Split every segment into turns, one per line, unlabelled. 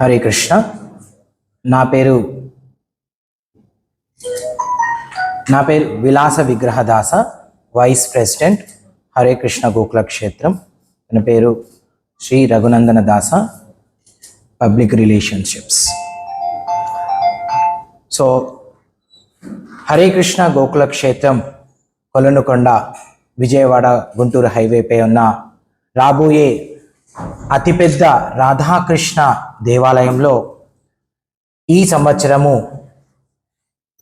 హరే కృష్ణ. నా పేరు నా పేరు విలాస విగ్రహదాస వైస్ ప్రెసిడెంట్ హరే కృష్ణ గోకుల క్షేత్రం తన పేరు Shri Raghunandana Dasa public relationships. So Hare Krishna Gokula Kshetram Kolanukonda Vijayawada Guntur హైవేపై ఉన్న రాబోయే అతిపెద్ద రాధాకృష్ణ దేవాలయంలో ఈ సంవత్సరము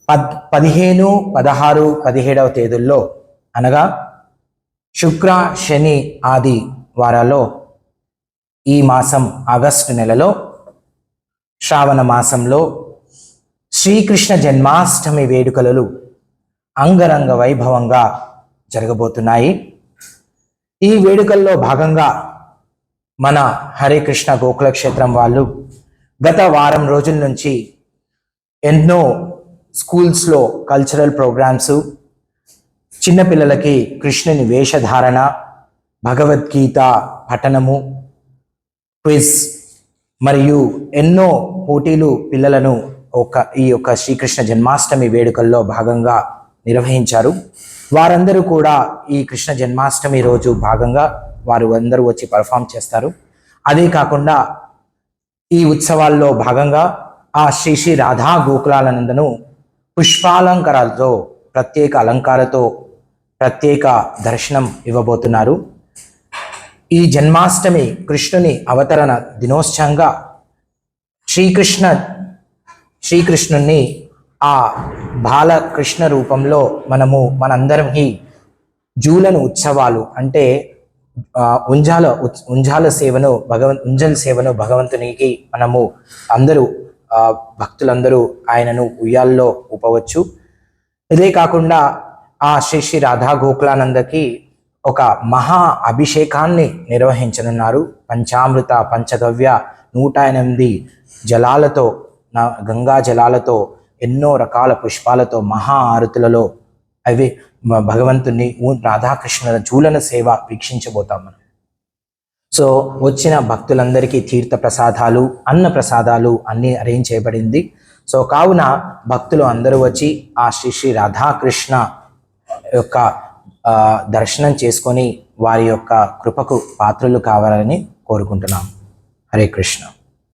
పద్ పదిహేను పదహారు పదిహేడవ తేదీల్లో అనగా శుక్ర శని ఆది వారాల్లో ఈ మాసం ఆగస్టు నెలలో శ్రావణ మాసంలో శ్రీకృష్ణ జన్మాష్టమి వేడుకలు అంగరంగ వైభవంగా జరగబోతున్నాయి. ఈ వేడుకల్లో భాగంగా మన హరే కృష్ణ గోకుల క్షేత్రం వాళ్ళు గత వారం రోజుల నుంచి ఎన్నో స్కూల్స్లో కల్చరల్ ప్రోగ్రామ్స్ చిన్నపిల్లలకి కృష్ణుని వేషధారణ భగవద్గీత పఠనము క్విజ్ మరియు ఎన్నో పోటీలు పిల్లలను ఒక ఈ యొక్క శ్రీకృష్ణ జన్మాష్టమి వేడుకల్లో భాగంగా నిర్వహించారు. వారందరూ కూడా ఈ కృష్ణ జన్మాష్టమి రోజు భాగంగా వారు అందరూ వచ్చి పర్ఫామ్ చేస్తారు. అదే కాకుండా ఈ ఉత్సవాల్లో భాగంగా ఆ శ్రీ శ్రీ రాధా గోకులాలనందను పుష్పాలంకారాలతో ప్రత్యేక అలంకారతో ప్రత్యేక దర్శనం ఇవ్వబోతున్నారు. ఈ జన్మాష్టమి కృష్ణుని అవతరణ దినోత్సవంగా శ్రీకృష్ణ శ్రీకృష్ణుణ్ణి ఆ బాలకృష్ణ రూపంలో మనము మనందరం ఈ జూలను ఉత్సవాలు అంటే ఉంజాల ఉత్- ఉంజాల సేవను భగవన్ ఉంజల్ సేవను భగవంతునికి మనము అందరూ భక్తులందరూ ఆయనను ఉయ్యాల్లో ఊపవచ్చు. ఇదే కాకుండా ఆ శ్రీ శ్రీ రాధా గోకులానందకి ఒక మహా అభిషేకాన్ని నిర్వహించనున్నారు. పంచామృత పంచగవ్య నూట ఎనిమిది జలాలతో నా గంగా జలాలతో ఎన్నో రకాల పుష్పాలతో మహా ఆరుతులలో అవి భగవంతుని రాధాకృష్ణుల జూలన సేవ వీక్షించబోతాం మనం. సో వచ్చిన భక్తులందరికీ తీర్థ ప్రసాదాలు అన్న ప్రసాదాలు అన్నీ అరేంజ్ చేయబడింది. సో కావున భక్తులు అందరూ వచ్చి ఆ శ్రీ శ్రీ రాధాకృష్ణ యొక్క దర్శనం చేసుకొని వారి యొక్క కృపకు పాత్రలు కావాలని కోరుకుంటున్నాం. హరే కృష్ణ.